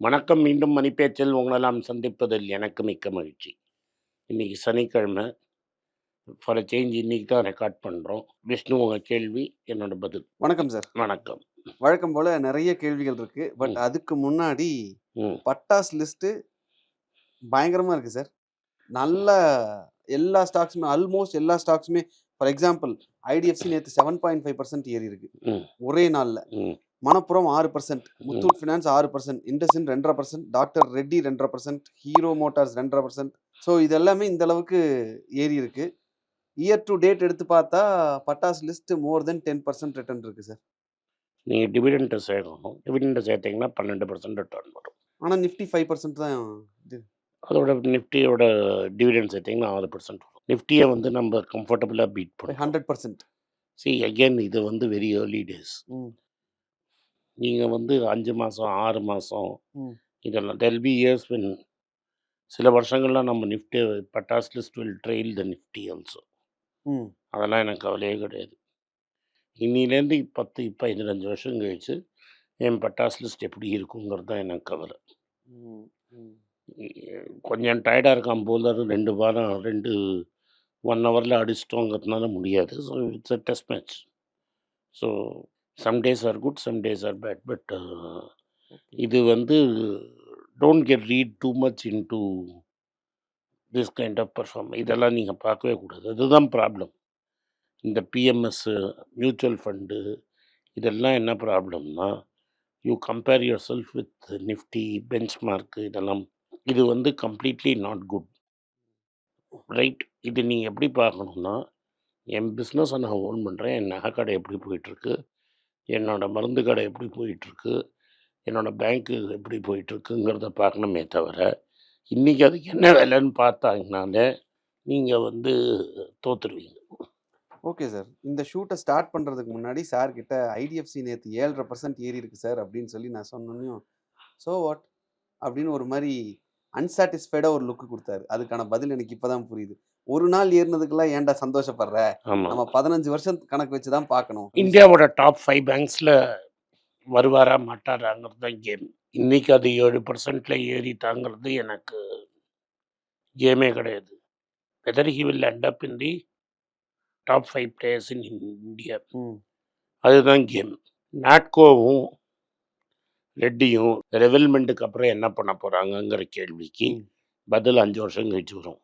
வணக்கம் மீண்டும் மணிப்பேச்சில் உங்களெல்லாம் சந்திப்பதில் எனக்கு மிக்க மகிழ்ச்சி. இன்னைக்கு சனிக்கிழமை. ஃபார் சேஞ்ச் இன்னைக்கு தான் ரெக்கார்ட் பண்ணுறோம் விஷ்ணு உங்கள் கேள்வி என்னோட பதில். வணக்கம் சார் வணக்கம். வழக்கம் போல நிறைய கேள்விகள் இருக்கு. பட். அதுக்கு முன்னாடி பட்டாஸ் லிஸ்ட் பயங்கரமா இருக்கு சார் நல்ல எல்லா ஸ்டாக்ஸுமே ஆல்மோஸ்ட் எல்லா ஸ்டாக்ஸுமே ஃபார் எக்ஸாம்பிள் ஐடிஎஃப்சி நேற்று செவன் பாயிண்ட் ஃபைவ் பர்சன்ட் ஏறி இருக்கு ஒரே நாள்ல. ம் மணப்புரம் ஆறு பர்சன்ட் முத்தூட் ஃபினான்ஸ் ஆறு பர்சன்ட் இண்டஸ்இன் ரெண்டரை பர்சன்ட் டாக்டர் ரெட்டி ரெண்டரை பர்சன்ட் ஹீரோ மோட்டார்ஸ் ரெண்டரை பர்சன்ட் ஸோ இது எல்லாமே இந்த அளவுக்கு ஏறி இருக்கு. இயர் டு டேட் எடுத்து பார்த்தா பட்டாஸ் list more than ten percent return இருக்கு சார் நீங்கள் டிவிடெண்ட்டை சேர்க்கணும். டிவிடெண்ட்டை சேர்த்தீங்கன்னா பன்னெண்டு பர்சன்ட் ரிட்டர்ன் வரும். ஆனால் நிஃப்டி ஃபைவ் பர்சன்ட் தான் இது. அதோட நிஃப்டியோட டிவிடெண்ட் சேர்த்திங்கன்னா ஆறு பர்சன்ட் வரும். நிஃப்டியை வந்து நம்ம கம்ஃபர்டபுளாக பீட் பண்ணுறோம் ஹண்ட்ரட் பர்சன்ட் சி அகெயின் இது வந்து வெரி ஏர்லி டேஸ் நீங்கள் வந்து அஞ்சு மாதம் ஆறு மாதம் இதெல்லாம் டெல் பி இயர்ஸ் வென் சில வருஷங்கள்லாம் நம்ம Nifty Pattas list will trail the Nifty also அதெல்லாம் எனக்கு கவலையே கிடையாது. இன்னிலேருந்து பத்து பதினஞ்சு வருஷம் கழிச்சு என் பட்டாஸ் லிஸ்ட் எப்படி இருக்குங்கிறது தான் எனக்கு கவலை. கொஞ்சம் டயர்டாக இருக்கான் போலர் ரெண்டு வாரம் ரெண்டு ஒன் ஹவரில் அடிச்சிட்டோங்கிறதுனால முடியாது. So it's a test match so some days are good some days are bad but இது வந்து don't get read too much into this kind of perform இதெல்லாம் நீங்கள் பார்க்கவே கூடாது. அதுதான் ப்ராப்ளம் இந்த பிஎம்எஸ்ஸு மியூச்சுவல் ஃபண்டு இதெல்லாம் என்ன ப்ராப்ளம்னா you compare yourself with Nifty benchmark இதெல்லாம் இது வந்து கம்ப்ளீட்லி நாட் குட் ரைட் இது நீங்கள் எப்படி பார்க்கணுன்னா என் பிஸ்னஸை நான் ஓன் பண்ணுறேன் என் நகை கடை எப்படி போயிட்டுருக்கு என்னோட மருந்து கடை எப்படி போயிட்டுருக்கு? என்னோடய பேங்க்கு எப்படி போயிட்டுருக்குங்கிறத பார்க்கணுமே தவிர இன்றைக்கி அதுக்கு என்ன வேலைன்னு பார்த்தாங்கனாலே நீங்கள் வந்து தோற்றுடுவீங்க ஓகே சார். இந்த ஷூட்டை ஸ்டார்ட் பண்ணுறதுக்கு முன்னாடி சார் கிட்ட ஐடிஎஃப்சி நேற்று ஏழரை பர்சன்ட் ஏறி இருக்கு சார் அப்படின்னு சொல்லி நான் சொன்னோன்னையும் ஸோ வாட் அப்படின்னு ஒரு மாதிரி அன்சாட்டிஸ்ஃபைடாக ஒரு லுக்கு கொடுத்தாரு. அதுக்கான பதில் எனக்கு இப்போ தான் புரியுது. ஒரு நாள் ஏறினதுக்கெல்லாம் ஏன்டா சந்தோஷப்படுற? நம்ம பதினஞ்சு வருஷம் கணக்கு வச்சு தான் பார்க்கணும். இந்தியாவோட டாப் ஃபைவ் பேங்க்ஸில் வருவாரா மாட்டாராங்கிறது தான் கேம். இன்றைக்கி அது ஏழு பர்சன்டில் ஏறிட்டாங்கிறது எனக்கு கேமே கிடையாது. Whether he will up in the top five players in India ம். அதுதான் கேம். நாட்கோவும் ரெட்டியும் ரெவல்மெண்ட்டுக்கு அப்புறம் என்ன பண்ண போகிறாங்கங்கிற கேள்விக்கு. பதில் அஞ்சு வருஷம் கழிச்சு வரும்.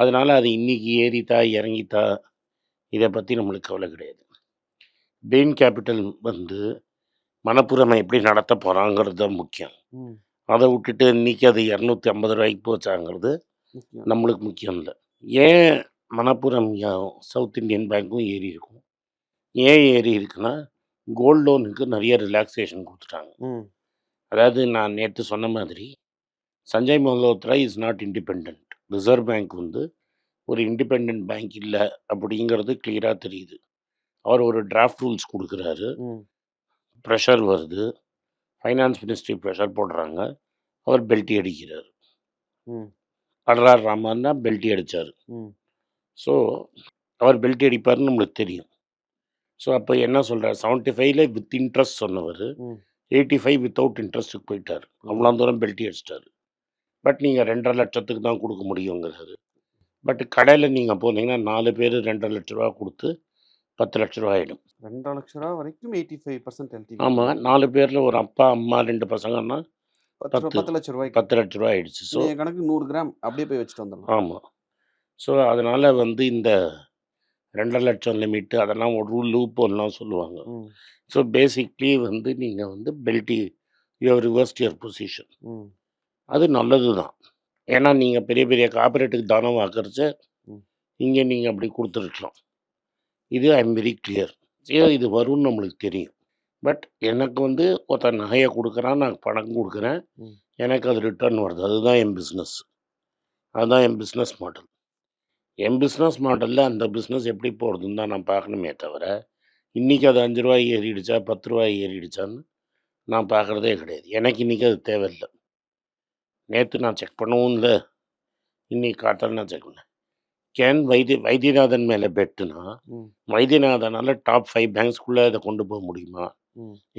அதனால் அது இன்னைக்கு ஏறித்தா இறங்கித்தா இதை பற்றி நம்மளுக்கு கவலை கிடையாது. பெயின் கேபிட்டல் வந்து மனப்புறமை எப்படி நடத்த போகிறாங்கிறது தான் முக்கியம். அதை விட்டுட்டு இன்னைக்கு அது இரநூத்தி ஐம்பது ரூபாய்க்கு போச்சாங்கிறது. நம்மளுக்கு முக்கியம் இல்லை. ஏன் மணப்புரம் சவுத் இந்தியன் பேங்க்கும் ஏறி இருக்கும்? ஏன் ஏறி இருக்குன்னா கோல்ட் லோனுக்கு நிறைய ரிலாக்ஸேஷன் கொடுத்துட்டாங்க. அதாவது நான் நேற்று சொன்ன மாதிரி Sanjay Malhotra is not independent Reserve Bank வந்து ஒரு இண்டிபெண்ட் பேங்க் இல்லை அப்படிங்கிறது கிளியராக தெரியுது. அவர் ஒரு டிராஃப்ட் ரூல்ஸ் கொடுக்குறாரு. ப்ரெஷர் வருது. ஃபைனான்ஸ் மினிஸ்ட்ரி ப்ரெஷர் போடுறாங்க. அவர் பெல்ட்டி அடிக்கிறார். அடரார் ராமான் தான் பெல்ட்டி அடித்தார் ஸோ அவர் பெல்ட்டி அடிப்பார்னு நம்மளுக்கு தெரியும். ஸோ அப்போ என்ன சொல்கிறார் செவன்ட்டி ஃபைவ்ல வித் இன்ட்ரெஸ்ட் சொன்னவர். எயிட்டி ஃபைவ் வித்தவுட் இன்ட்ரெஸ்ட்டுக்கு போயிட்டார். அவ்வளோ தூரம் பெல்ட்டி அடிச்சிட்டாரு. பட் நீங்கள் ரெண்டரை லட்சத்துக்கு தான் கொடுக்க முடியுங்கிறாரு பட் கடையில் நீங்கள் போனீங்கன்னா நாலு பேர் ரெண்டரை லட்ச ரூபா கொடுத்து பத்து லட்ச ரூபா ஆகிடும் ரெண்டரை லட்ச ரூபா வரைக்கும் எயிட்டி ஃபைவ் பர்சன்ட் ஆமாம் நாலு பேரில் ஒரு அப்பா அம்மா ரெண்டு பசங்கன்னா பத்து பத்து. லட்ச ரூபாய்க்கு. பத்து லட்ச ரூபா ஆயிடுச்சு. ஸோ கணக்கு நூறு கிராம் அப்படியே போய் வச்சுட்டு வந்துடலாம். ஆமாம் ஸோ அதனால் வந்து இந்த ரெண்டரை லட்சம் லிமிட்டு அதெல்லாம் ஒரு லூப்போல்லாம் சொல்லுவாங்க. ம். ஸோ பேசிக்லி வந்து நீங்கள் வந்து பெல்ட்டி யூ ரிவர்ஸ்ட் யுவர் பொசிஷன் அது நல்லது தான் ஏன்னா நீங்கள் பெரிய பெரிய கார்பரேட்டுக்கு தானம் வாக்குறச்ச ம். இங்கே நீங்கள் அப்படி கொடுத்துருக்கலாம். இது ஐ எம் வெரி கிளியர் இது வரும்னு நம்மளுக்கு தெரியும். பட் எனக்கு வந்து ஒருத்தன் நகையை கொடுக்குறான் நான் பணம் கொடுக்குறேன். எனக்கு அது ரிட்டர்ன் வருது. அதுதான் என் பிஸ்னஸ் அதுதான் என் பிஸ்னஸ் மாடல் என் பிஸ்னஸ் மாடலில் அந்த பிஸ்னஸ் எப்படி போகிறதுன்னு தான் நான் பார்க்கணுமே தவிர இன்றைக்கி அது அஞ்சு ரூபாய் ஏறிடுச்சா பத்து ரூபாய் ஏறிடுச்சான்னு நான் பார்க்குறதே கிடையாது. எனக்கு இன்றைக்கி அது தேவையில்லை. நேற்று நான் செக் பண்ணவும் இல்லை இன்னைக்கு காட்டால் நான் செக் பண்ணேன் கேன் வைத்திய வைத்தியநாதன் மேலே பெட்டுனா வைத்தியநாதனால் டாப் ஃபைவ் பேங்க்ஸ்குள்ளே இதை கொண்டு போக முடியுமா.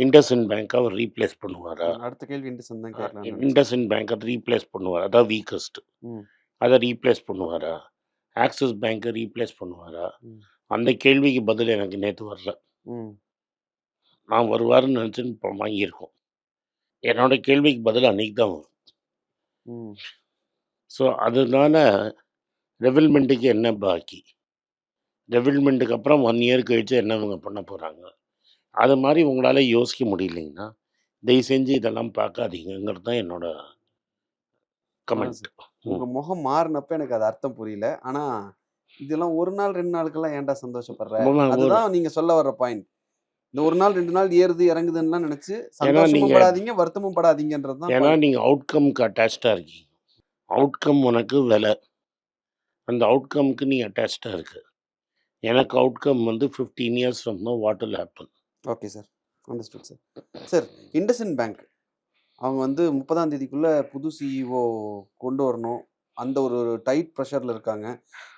இண்டஸ்இன் பேங்க் அவர் ரீப்ளேஸ் பண்ணுவாரா. அடுத்த கேள்வி இண்டஸ்இன் தான். இண்டஸ்இன் பேங்க் அதை ரீப்ளேஸ் பண்ணுவார் அதான் வீக்கஸ்ட். அதை ரீப்ளேஸ் பண்ணுவாரா ஆக்சிஸ் பேங்க்கை ரீப்ளேஸ் பண்ணுவாரா. அந்த கேள்விக்கு பதில் எனக்கு நேற்று வரல. நான் வருவாருன்னு நினச்சின்னு வாங்கியிருக்கோம் என்னோட கேள்விக்கு பதில் அன்னைக்கு தான் வரும். ஸோ அதனால ரெவில்மெண்ட்டுக்கு என்ன பாக்கி ரெவில்மெண்ட்டுக்கு அப்புறம் ஒன் இயர் கழிச்சு என்ன இவங்க பண்ண போகிறாங்க அது மாதிரி உங்களால் யோசிக்க முடியலைங்கன்னா தயவு செஞ்சு இதெல்லாம் பார்க்காதீங்கிறது தான் என்னோட கமெண்ட் சார். உங்க முகம் மாறுனப்ப எனக்கு அது அர்த்தம் புரியல. ஆனா, இதெல்லாம் 1 நாள் 2 நாளுக்கெல்லாம் ஏன்டா சந்தோஷப்படுற? ஒரு அதுதான் நீங்க சொல்ல வர்ற பாயிண்ட். இந்த 1 நாள் 2 நாள் ஏறுது இறங்குதுன்னுலாம் நினைச்சு சந்தோஷமும் படாதீங்க, வருத்தமும் படாதீங்கன்றது தான் ஏன்னா. நீங்கள் அவுட்கம்க்கு அட்டாச்சாக இருக்கீங்க அவுட்கம் உனக்கு விலை அந்த அவுட்கம்க்கு நீ அட்டாச்சாக இருக்கு எனக்கு அவுட்கம் வந்து fifteen years from now what will happen okay sir. Understood sir. Sir IndusInd bank அவங்க வந்து 30ஆம் தேதிக்குள்ள புது சிஇஓ கொண்டு வரணும். அந்த ஒரு டைட் ப்ரெஷர்ல இருக்காங்க.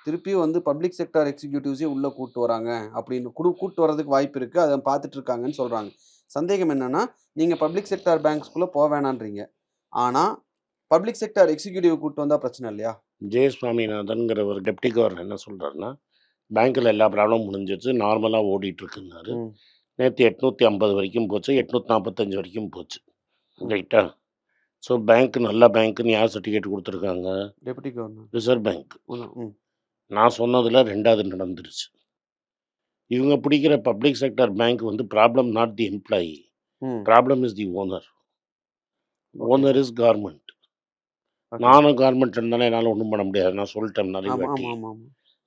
திருப்பியும் வந்து பப்ளிக் செக்டார் எக்ஸிக்யூட்டிவ்ஸே உள்ள கூட்டு வராங்க அப்படின்னு குடு கூட்டு வரதுக்கு வாய்ப்பு இருக்கு. அத பார்த்துட்டு இருக்காங்கன்னு சொல்றாங்க. சந்தேகம் என்னன்னா, நீங்க பப்ளிக் செக்டார் பேங்க்ஸ்குள்ள போ வேணான்றீங்க. ஆனா, பப்ளிக் செக்டார் எக்ஸிக்யூட்டிவ் கூட்டு வந்தா பிரச்சனை இல்லையா? ஜெய சுவாமிநாதன்கிற ஒரு டெப்டி கவர்னர் என்ன சொல்கிறாருன்னா பேங்க்கில் எல்லா ப்ராப்ளமும் முடிஞ்சிச்சு நார்மலாக ஓடிட்டு இருக்குன்னாரு ம். நேற்று எட்நூற்றி ஐம்பது வரைக்கும் போச்சு எட்நூற்றி நாற்பத்தஞ்சு வரைக்கும் போச்சு. ரைட்டா ஸோ பேங்க் நல்ல பேங்க்குன்னு யார் சர்டிஃபிகேட் கொடுத்துருக்காங்க டெப்யூட்டி கவர்னர். Reserve bank. நான் சொன்னதில் ரெண்டாவது நடந்துருச்சு இவங்க பிடிக்கிற பப்ளிக் செக்டர் பேங்க் வந்து problem not the employee. Problem is the owner owner. Is government sir. நானும் கவர்மெண்ட் இருந்தாலும் என்னால் ஒன்றும் பண்ண முடியாது நான் வெட்டி ஆமா, ஆமா.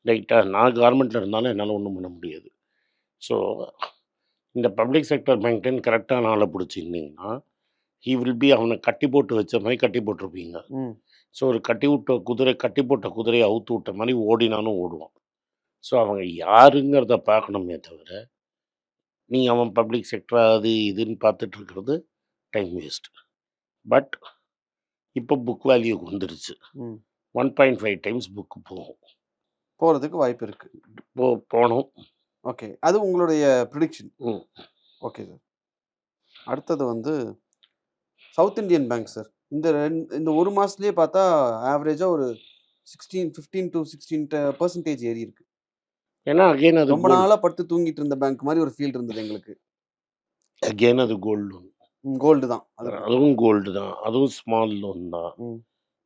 ரைட்டா நான் கவர்மெண்ட்டில் இருந்தாலும் என்னால் ஒன்றும் பண்ண முடியாது ஸோ இந்த பப்ளிக் செக்டர் பேங்க்டன் கரெக்டான ஆளை பிடிச்சிருந்தீங்கன்னா ஹீ வில் பி அவனை கட்டி போட்டு வச்ச மாதிரி கட்டி போட்டிருப்பீங்க. ஸோ ஒரு கட்டி விட்ட குதிரை கட்டி போட்ட குதிரையை அவுத்து விட்ட மாதிரி ஓடினாலும் ஓடுவான் ஸோ அவங்க யாருங்கிறத பார்க்கணுமே தவிர நீங்கள் அவன் பப்ளிக் செக்டர் அது இதுன்னு பார்த்துட்டு இருக்கிறது டைம் வேஸ்ட் பட் இப்போ புக் வேல்யூக்கு வந்துருச்சு ம். One point five times book போகும் போறதுக்கு வாய்ப்பு இருக்கு. போ போனோம் ஓகே. அது உங்களுடைய ப்ரிடிக்ஷன். ம். Okay sir. அடுத்தது வந்து சவுத் இந்தியன் பேங்க் சார். இந்த ரெண் இந்த 1 மாசத்துலயே பார்த்தா ஆவரேஜா ஒரு 16 15 டூ 16% ஏறி இருக்கு. ஏன்னா அகைன் அது ரொம்ப கோல்டு நாளா படுத்து தூங்கிட்டு இருந்த பேங்க் மாதிரி ஒரு ஃபீல் இருந்தது எங்களுக்கு. அகைன் அது கோல்டு லோன். கோல்டு தான். அதுவும் கோல்டு தான் அதுவும் ஸ்மால் லோன் தான்.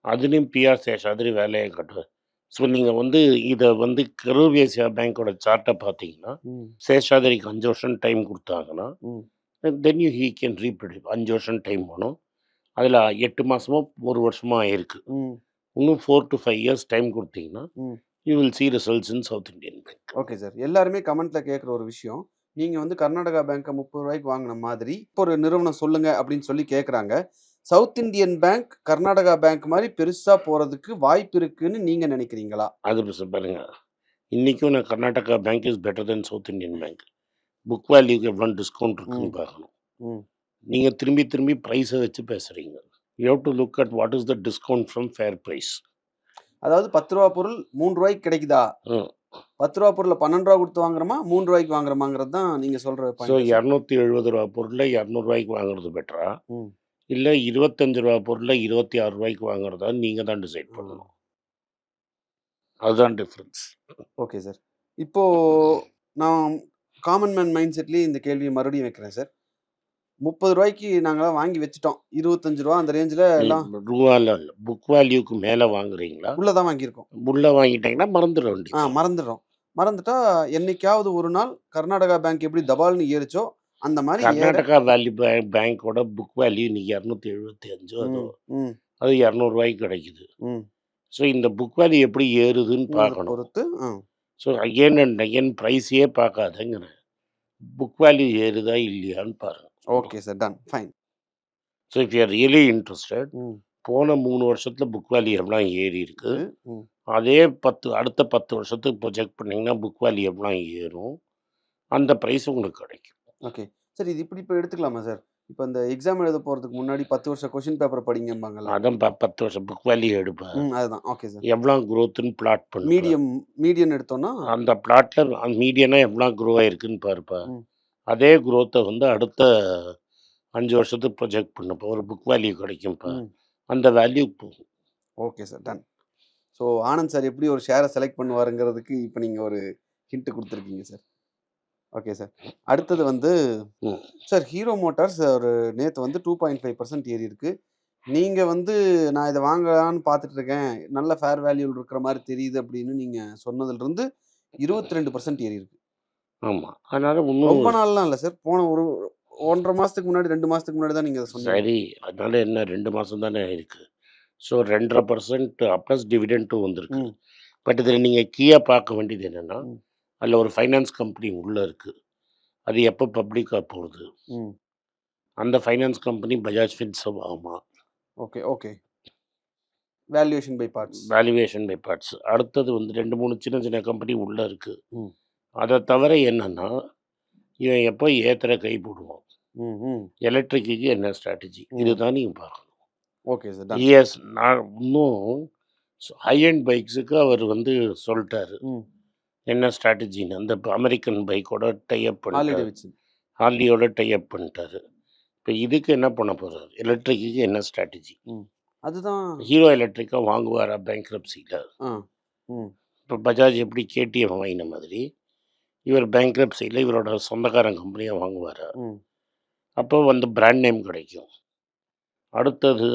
அதுலேயும் பிஆர் சேஷாதிரி வேலையை காட்டுவேன் ஸோ நீங்கள் வந்து இதை வந்து கரூர் ஏசியா பேங்க்கோட சார்ட்டை பார்த்தீங்கன்னா. சேஷாதிரிக்கு அஞ்சு வருஷம் டைம் கொடுத்தாங்கன்னா. Then you he can reproduce அஞ்சு வருஷம் டைம் போகணும் அதில் எட்டு மாதமோ ஒரு வருஷமோ ஆயிருக்கு. இன்னும் four to five years time கொடுத்தீங்கன்னா. You will see results in South Indian bank okay sir. எல்லாருமே கமெண்ட்ல கேட்குற ஒரு விஷயம். நீங்க வந்து கர்நாடகா பேங்க்க ரூ. 30 வாங்குன மாதிரி இப்போ ஒரு நிறுவனம் சொல்லுங்க அப்படின்னு சொல்லி கேட்குறாங்க. South Indian bank Karnataka bank மாதிரி பெருசா போறதுக்கு வாய்ப்பு இருக்குன்னு நீங்க நினைக்கிறீங்களா? அது பாருங்க இன்றைக்கும் நான் Karnataka bank is better than South Indian bank book வேல்யூக்கு எவ்வளோ டிஸ்கவுண்ட் இருக்குன்னு. பார்க்கணும். நீங்கள் திரும்பி திரும்பி ப்ரைஸை வச்சு பேசுகிறீங்க you have to look at what is the discount from fair price அதாவது ரூ. 10 பொருள் ரூ. 3 கிடைக்குதா? ம். ரூ. 10 பொருள ரூ. 12 கொடுத்து வாங்குறோமா? ரூ. 3 வாங்குறோமாங்கிறது தான் நீங்க சொல்ற ஸோ. இரநூத்தி எழுபது ரூபா பொருளை இரநூறுவாய்க்கு வாங்குறது பெட்டரா. இல்லை இருபத்தஞ்சு ரூபா பொருளை இருபத்தி ஆறு ரூபாய்க்கு வாங்குறதா நீங்கள் தான் டிசைட். பண்ணணும் அதுதான் டிஃப்ரென்ஸ் ஓகே சார். இப்போ நான் காமன் மேன் மைண்ட் செட்லயே இந்த கேள்விய மறுபடியும் வைக்கிறேன் சார். ரூ. 30 நாங்கலாம் வாங்கி வச்சுட்டோம். ரூ. 25 அந்த ரேஞ்சில எல்லாம் ரூபால இல்லை புக் வேல்யூக்கு மேலே வாங்குறீங்களா உள்ள தான் வாங்கியிருக்கோம். உள்ள வாங்கிட்டீங்கன்னா மறந்துட ஆ மறந்துடுறோம். மறந்துட்டா என்னைக்காவது ஒரு நாள் கர்நாடகா பேங்க் எப்படி தபால்னு ஏறுச்சோ, அந்த ஏற கர்நாடகா வேல்யூ பேங்க் பேங்க்கோட புக் வேல்யூ இன்னைக்கு இரநூத்தி எழுபத்தி அஞ்சோ அதோ இரநூறுவாய்க்கு கிடைக்குது. ஸோ இந்த புக் வேல்யூ எப்படி ஏறுதுன்னு பார்க்கணும் பொறுத்து. ஸோ அண்ட் அகெயின் ப்ரைஸையே பார்க்காதங்கிறேன் புக் வேல்யூ ஏறுதா இல்லையான்னு பாருங்க okay sir. Done. Fine. So if you really interested. போன மூணு வருஷத்துல புக் வேல்யூ எவ்வளோ ஏறி இருக்கு. அதே பத்து அடுத்த பத்து வருஷத்துக்கு ப்ரொஜெக்ட் பண்ணீங்கன்னா புக் வேல்யூ எவ்வளோ ஏறும் அந்த ப்ரைஸ் உங்களுக்கு கிடைக்கும் ஓகே. சார் இது இப்படி இப்ப எடுத்துக்கலாமா சார்? இப்ப இந்த எக்ஸாம் எழுத போறதுக்கு முன்னாடி 10 வருஷம் கொஸ்டின் பேப்பர் படிங்கம்பாங்கல்ல. அதான் ப- பத்து வருஷம் புக் வேல்யூ எடுப்பேன். அதுதான். Okay sir. எவ்வளோ க்ரோத்துன்னு பிளாட் பண்ணுவேன் மீடியம் மீடியன் எடுத்தோம்னா அந்த பிளாட்ல அந்த மீடியனா எவ்வளோ க்ரோ ஆயிருக்குன்னு பாருப்பா ம். அதே குரோத்தை வந்து அடுத்த அஞ்சு வருஷத்துக்கு ப்ரொஜெக்ட் பண்ணப்போ ஒரு புக் வேல்யூ கிடைக்கும் இப்போ அந்த வேல்யூ போகும். Okay sir done so Anand sir எப்படி ஒரு ஷேரை செலக்ட் பண்ணுவாருங்கிறதுக்கு இப்போ நீங்கள் ஒரு ஹிண்ட் கொடுத்துருக்கீங்க சார் ஓகே சார் அடுத்தது வந்து. சார் ஹீரோ மோட்டார்ஸ் ஒரு நேற்று வந்து டூ பாயிண்ட் ஃபைவ் பர்சன்ட் ஏறி இருக்கு. நீங்கள் வந்து நான் இதை வாங்கலான்னு பார்த்துட்டு இருக்கேன் நல்ல ஃபேர் வேல்யூ இருக்கிற மாதிரி தெரியுது அப்படின்னு நீங்கள் சொன்னதுலேருந்து இருபத்தி ரெண்டு பர்சன்ட் ஏறி இருக்கு. ஆமாம் அதனால் ரொம்ப இன்னும் நாள்லாம் இல்லை சார். போன ஒரு ஒன்றரை மாதத்துக்கு முன்னாடி ரெண்டு மாதத்துக்கு முன்னாடி தான் நீங்கள் சொன்னீங்க. சரி. அதனால என்ன ரெண்டு மாதம் தானே இருக்குது ஸோ ரெண்டரை பர்சன்ட் ப்ளஸ் டிவிடெண்ட்டும் வந்திருக்கு. பட் இதில் நீங்கள் கீயாக பார்க்க வேண்டியது என்னென்னா அதில் ஒரு ஃபைனான்ஸ் கம்பெனி உள்ளே இருக்குது அது எப்போ பப்ளிக்காக போகுது? அந்த ஃபைனான்ஸ் கம்பெனி பஜாஜ் ஃபின்சவ் ஆகுமா? Okay okay. Valuation by parts valuation by parts அடுத்தது வந்து ரெண்டு மூணு சின்ன சின்ன கம்பெனி உள்ளே இருக்குது அதை தவிர என்னென்னா இவன் எப்போ ஏற்றுற கை போடுவான். எலக்ட்ரிக்கு என்ன ஸ்ட்ராட்டஜி இதுதான் நீங்கள் பார்க்கணும். ஓகே சார் இஎஸ் நான் இன்னும் ஹை அண்ட் பைக்ஸுக்கு அவர் வந்து சொல்லிட்டாரு. ம். என்ன ஸ்ட்ராட்டஜின்னு அந்த அமெரிக்கன் பைக்கோட டைப் பண்ணிட்டாரு. ஹார்லியோட டைப் பண்ணிட்டாரு. இப்போ இதுக்கு என்ன பண்ண போகிறார் எலக்ட்ரிக்கு என்ன ஸ்ட்ராட்டஜி அதுதான் ஹீரோ எலக்ட்ரிக்கா வாங்குவாரா பேங்க்ரப்சியில் ஆ. ம். இப்போ பஜாஜ் எப்படி கேடிஎம் வாங்கின மாதிரி இவர் பேங்க்ரப்சியில் இவரோட சொந்தக்காரன் கம்பெனியாக வாங்குவாரா. அப்போ வந்து பிராண்ட் நேம் கிடைக்கும். அடுத்தது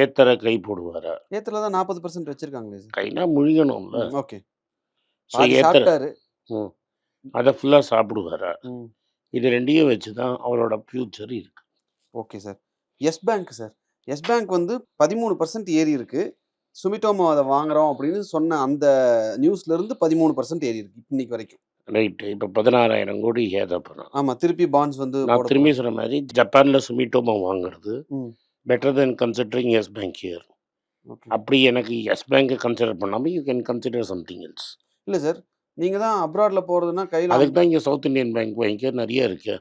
ஏத்தர கை போடுவாரா. ஏத்துல தான் நாற்பது பர்சன்ட் வச்சிருக்காங்களே சார் கைனா முழுகணும்ல. ஓகே. ஸோ ஏத்தர ம். அதை ஃபுல்லாக சாப்பிடுவாரா. இது ரெண்டையும் வச்சு தான் அவரோட ஃப்யூச்சர் இருக்கு. Okay sir Yes bank sir Yes bank வந்து பதிமூணு பர்சன்ட் ஏறி இருக்கு. சுமிட்டோமோ அதை வாங்குறோம் அப்படின்னு சொன்ன அந்த நியூஸ்ல இருந்து பதிமூணு பர்சன்ட் ஏறி இருக்கு இன்னைக்கு வரைக்கும். ரைட்டு இப்போ பதினாறாயிரம் கோடி ஏத போகிறோம் ஆமா திருப்பி பாண்ட்ஸ் வந்து நான் திரும்பி சொன்ன மாதிரி ஜப்பானில் சுமிட்டோமோ வாங்குறது better than considering Yes bank okay. அப்படி எனக்கு எஸ் பேங்கை கன்சிடர் பண்ணாமல் you can consider something else இல்ல சார் நீங்க தான் அப்ராட்ல போறதுன்னா கையில அதுக்கு தான் இங்கே சவுத் இந்தியன் பேங்க் வாங்கிக்க நிறைய இருக்கு.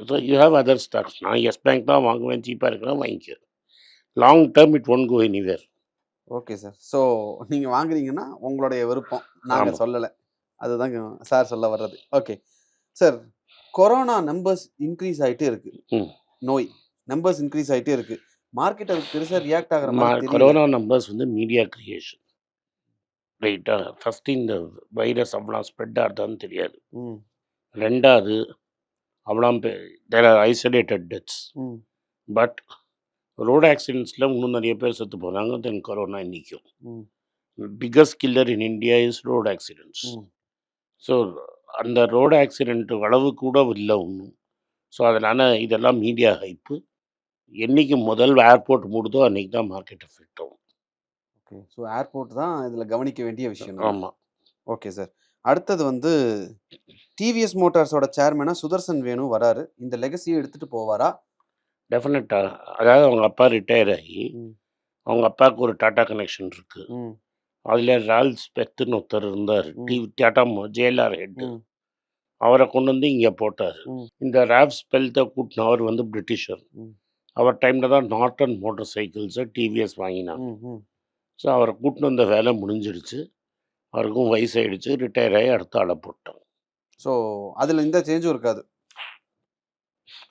So you have other stocks நான் எஸ் பேங்க் தான் வாங்குவேன் சீப்பாக இருக்கிறேன் வாங்கிக்க. Long term it won go anywhere okay sir so நீங்க வாங்குறீங்கன்னா உங்களுடைய விருப்பம். நாங்க ஆமாம் சொல்லலை. அதுதான் சார் சொல்ல வர்றது. Okay sir corona numbers increase ஆயிட்டே இருக்கு. ம். நோய் நம்பர்ஸ் இன்க்ரீஸ் ஆயிட்டே இருக்கு. மார்க்கெட் அதுக்கு பெருசா ரியாக்ட் ஆகுற மாதிரி கொரோனா நம்பர்ஸ் வந்து மீடியா கிரியேஷன் ரைட்டா ஃபஸ்ட்டு இந்த வைரஸ் அவ்வளோ ஸ்ப்ரெட் ஆகுதான்னு தெரியாது. ம். ரெண்டாவது அவ்வளோ தேர் ஆர் ஐசோலேட்டட் டெத்ஸ் ம். பட் ரோடு ஆக்சிடென்ட்ஸில் இன்னும் நிறைய பேர் செத்து போகிறாங்க தென் கொரோனா நிற்கும் ம். Biggest killer in India is road accidents so அந்த ரோடு ஆக்சிடென்ட் அளவு கூட இல்லை ஒன்றும் ஸோ அதனால் இதெல்லாம் மீடியா ஹைப்பு என்னைக்கு முதல் ஏர்போர்ட் மூடுதோ அன்றைக்கி தான் மார்க்கெட் எஃபெக்ட் ஆகும். ஓகே ஸோ ஏர்போர்ட் தான் இதுல கவனிக்க வேண்டிய விஷயம் ஆமாம் ஓகே சார் அடுத்தது வந்து டிவிஎஸ் மோட்டார்ஸோட சேர்மனா சுதர்சன் வேணு வராரு. இந்த லெகசியை எடுத்துட்டு போவாரா? டெஃபினட்டாக அதாவது அவங்க அப்பா ரிட்டையர் ஆகி அவங்க அப்பாவுக்கு ஒரு டாட்டா கனெக்ஷன் இருக்குது அதில் ரால்ஸ் பெத்துன்னு ஒருத்தர் இருந்தார். ம். டி டாட்டா ஜேஎல்ஆர் ஹெட்டு ம். அவரை கொண்டு வந்து இங்கே போட்டார். இந்த ராப் ஸ்பெல்த்தை கூட்டினவர் வந்து பிரிட்டிஷர். அவர் டைமில் தான் நார்டன் மோட்டார் சைக்கிள்ஸை டிவிஎஸ் வாங்கினாங்க. ஸோ அவரை கூட்டின்னு வந்த வேலை முடிஞ்சிடுச்சு. அவருக்கும் வயசாயிடுச்சு. ரிட்டையர் ஆகி அடுத்த ஆளை போட்டாங்க. ஸோ அதில் எந்த சேஞ்சும் இருக்காது.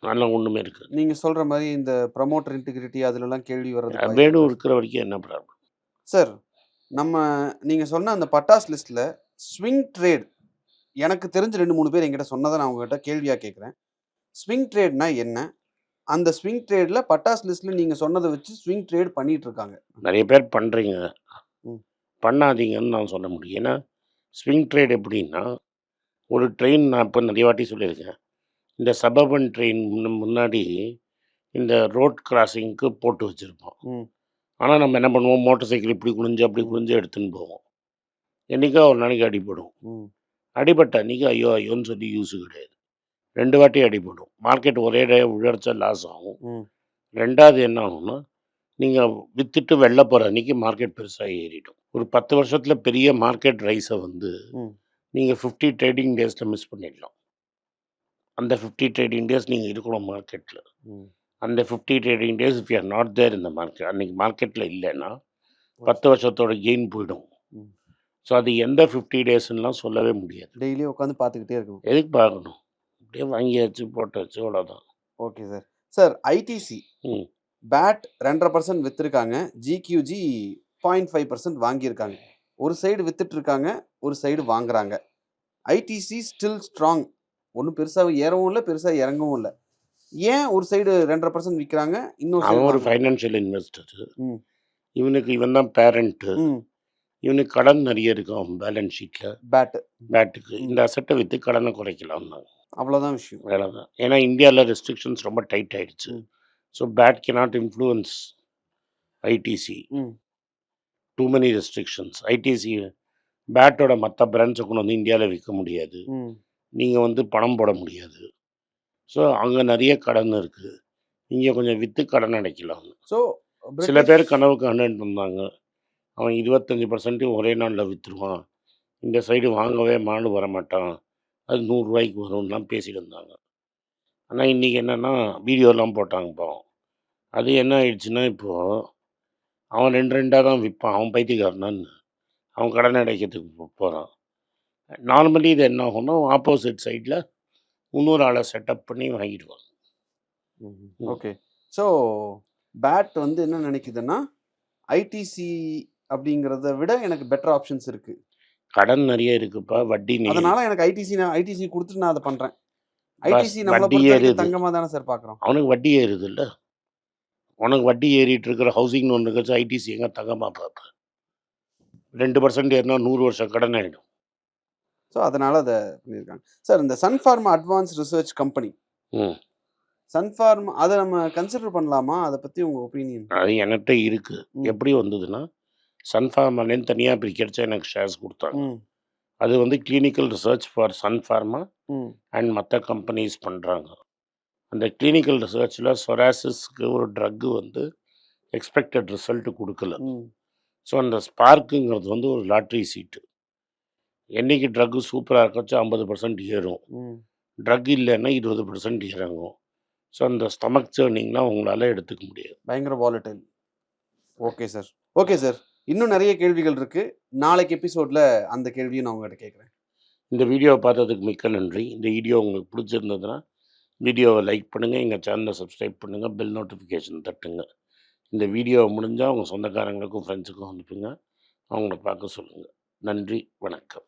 அதெல்லாம் ஒன்றுமே இருக்குது. நீங்க சொல்ற மாதிரி இந்த ப்ரமோட்டர் இன்டிகிரிட்டி அதுலலாம் கேள்வி வாய்ப்பு வேணும் இருக்கா. இருக்கிற வரைக்கும் என்ன ப்ராப்ளம்? சார் நம்ம நீங்க சொன்ன அந்த பட்டாஸ் லிஸ்ட்ல ஸ்விங் ட்ரேட் எனக்கு தெரிஞ்ச ரெண்டு மூணு பேர் என்கிட்ட சொன்னதை நான் உங்ககிட்ட கேள்வியா கேட்குறேன். ஸ்விங் ட்ரேட்னா என்ன? அந்த ஸ்விங் ட்ரேட்ல பட்டாஸ் லிஸ்ட்ல நீங்க சொன்னதை வச்சு ஸ்விங் ட்ரேட் பண்ணிட்டு இருக்காங்க. நிறைய பேர் பண்ணுறீங்க ம். பண்ணாதீங்கன்னு நான் சொல்ல முடியும். ஏன்னா ஸ்விங் ட்ரேட் எப்படின்னா ஒரு ட்ரெயின் நான் இப்போ நிறைய வாட்டி சொல்லியிருக்கேன். இந்த சபர்பன் ட்ரெயின் முன்னாடி இந்த ரோட் கிராசிங்க்கு போட்டு வச்சுருப்போம். ம். ஆனால் நம்ம என்ன பண்ணுவோம்? மோட்டார் சைக்கிள் இப்படி குனிஞ்சு அப்படி ம் குனிஞ்சு எடுத்துன்னு போவோம். என்றைக்கா ஒரு நாளைக்கு அடிபடும். அடிபட்ட அன்றைக்கி ஐயோ ஐயோன்னு சொல்லி யூஸு கிடையாது. ரெண்டு வாட்டி அடிபடும். மார்க்கெட் ஒரே டே விழடிச்சா லாஸ் ஆகும். ரெண்டாவது என்ன ஆகும்னா நீங்கள் விற்றுட்டு வெளில போகிற அன்றைக்கி மார்க்கெட் பெருசாக ஏறிடும். ஒரு பத்து வருஷத்தில் பெரிய மார்க்கெட் ரைஸை வந்து நீங்கள் ஃபிஃப்டி ட்ரேடிங் டேஸில் மிஸ் பண்ணிடலாம். அந்த ஃபிஃப்டி ட்ரேடிங் டேஸ் நீங்கள் இருக்கணும் மார்க்கெட்டில் அந்த fifty trading days if you are not there இந்த மார்க்கெட் அன்றைக்கி மார்க்கெட்டில் இல்லைன்னா பத்து வருஷத்தோட கெயின் போயிடும். ஸோ அது எந்த ஃபிஃப்டி டேஸ்லாம் சொல்லவே முடியாது. டெய்லி உட்காந்து பார்த்துக்கிட்டே இருக்கணும் எதுக்கு பார்க்கணும் அப்படியே வாங்கியாச்சு போட்டாச்சு அவ்வளோதான் ஓகே சார் சார் ஐடிசி ம். பேட் ரெண்டரை பர்சன்ட் விற்றுருக்காங்க ஜிக்யூஜி பாயிண்ட் ஃபைவ் பர்சன்ட் வாங்கியிருக்காங்க. ஒரு சைடு வித்துட்டு இருக்காங்க ஒரு சைடு வாங்குறாங்க. ஐடிசி ஸ்டில் ஸ்ட்ராங் ஒன்றும் பெருசாக ஏறவும் இல்லை பெருசாக இறங்கவும் இல்லை. ஏன் ஒரு சைடு ரெண்டரை பர்சன்ட் விற்கிறாங்க இன்னொரு அவன் ஒரு சைடு ஃபைனான்ஷியல் இன்வெஸ்டர் இவனுக்கு இவன் தான் பேரண்ட்டு இவனுக்கு கடன் நிறைய இருக்கும் பேலன்ஸ் ஷீட்டில் பேட்டு பேட்டுக்கு. இந்த அசட்டை விற்று கடனை குறைக்கலாம் தான் அவ்வளோதான் விஷயம். வேலை தான் ஏன்னா இந்தியாவில் ரெஸ்ட்ரிக்ஷன்ஸ் ரொம்ப டைட் ஆயிடுச்சு. ம். So BAT cannot influence ITC too many restrictions ITC பேட்டோட மற்ற பிராண்ட்ஸை கொண்டு வந்து இந்தியாவில் விற்க முடியாது. நீங்கள் வந்து பணம் போட முடியாது. ஸோ அங்கே நிறைய கடன் இருக்குது இங்கே கொஞ்சம் விற்று கடன் அடைக்கலாம். ஸோ சில பேர் கனவு கண்டுட்டு இருந்தாங்க அவன் இருபத்தஞ்சி பர்சன்ட் ஒரே நாளில் விற்றுருவான் இந்த சைடு வாங்கவே மாடு வர மாட்டான் அது நூறுரூவாய்க்கு வரும்லாம் பேசிட்டு இருந்தாங்க ஆனால் இன்றைக்கி என்னென்னா வீடியோலாம் போட்டாங்க பாவம். அது என்ன ஆயிடுச்சுன்னா இப்போது அவன் ரெண்டு ரெண்டாக தான் விற்பான் அவன் பைத்தியக்காரனான்னு அவன் கடன் அடைக்கிறதுக்கு போகிறான் நார்மலி இது என்ன ஆகும்னா ஆப்போசிட் சைடில் இன்னொரு ஆளை செட்டப் பண்ணி வாங்கிடுவான் ம். ஓகே. ஸோ பேட் வந்து என்ன நினைக்குதுன்னா ஐடிசி அப்படிங்கிறத விட எனக்கு பெட்டர் ஆப்ஷன்ஸ் இருக்கு. கடன் நிறைய இருக்குப்பா வட்டி அதனால எனக்கு ஐடிசி நான் ஐடிசி கொடுத்துட்டு நான் அதை பண்றேன். ஐடிசி நம்மளை தங்கமா தானே சார் பாக்குறோம். அவனுக்கு வட்டி ஏறுது இல்லை உனக்கு வட்டி ஏறிட்டு இருக்கிற ஹவுசிங் ஒன்று கழிச்சு ஐடிசி எங்கே தங்கமாக பார்ப்பேன் ரெண்டு பர்சன்ட் ஏறினா நூறு வருஷம் கடன் ஆகிடும் ஸோ அதனால அதை பண்ணியிருக்காங்க சார் இந்த சன்ஃபார்மா அட்வான்ஸ் ரிசர்ச் கம்பெனி ம். சன்ஃபார்மா அதை நம்ம கன்சிடர் பண்ணலாமா? அதை பத்தி உங்க ஒப்பீனியன் அது என்கிட்ட இருக்குது. எப்படி வந்ததுன்னா சன்ஃபார்மாலேருந்து தனியாக பிரிக்கிறச்சா எனக்கு ஷேர்ஸ் கொடுத்தாங்க. அது வந்து கிளினிக்கல் ரிசர்ச் ஃபார் சன்ஃபார்மா ம். அண்ட் மற்ற கம்பெனிஸ் பண்ணுறாங்க அந்த கிளினிக்கல் ரிசர்ச்சில் சொராசிஸ்க்கு ஒரு ட்ரக்கு வந்து எக்ஸ்பெக்டட் ரிசல்ட் கொடுக்கல. ஸோ அந்த ஸ்பார்க்குங்கிறது வந்து ஒரு லாட்ரி சீட்டு என்னைக்கு ட்ரக்கு சூப்பராக இருக்கச்சோ ஐம்பது பர்சன்ட் ஏறும். ட்ரக் இல்லைன்னா இருபது பர்சன்ட் இறங்கும். ஸோ அந்த ஸ்டமக் சேர்னிங்லாம் உங்களால் எடுத்துக்க முடியாது. பயங்கர volatile okay sir okay sir இன்னும் நிறைய கேள்விகள் இருக்கு. நாளைக்கு எபிசோட்ல அந்த கேள்வியும் நான் உங்ககிட்ட கேட்குறேன். இந்த வீடியோவை பார்த்ததுக்கு மிக்க நன்றி. இந்த வீடியோ உங்களுக்கு பிடிச்சிருந்ததுன்னா வீடியோவை லைக் பண்ணுங்கள் எங்கள் சேனலை சப்ஸ்கிரைப் பண்ணுங்கள் பெல் நோட்டிஃபிகேஷன் தட்டுங்க. இந்த வீடியோ முடிஞ்சால் உங்கள் சொந்தக்காரங்களுக்கும் ஃப்ரெண்ட்ஸுக்கும் அனுப்புங்க. அவங்கள பார்க்க சொல்லுங்கள் நன்றி. வணக்கம்.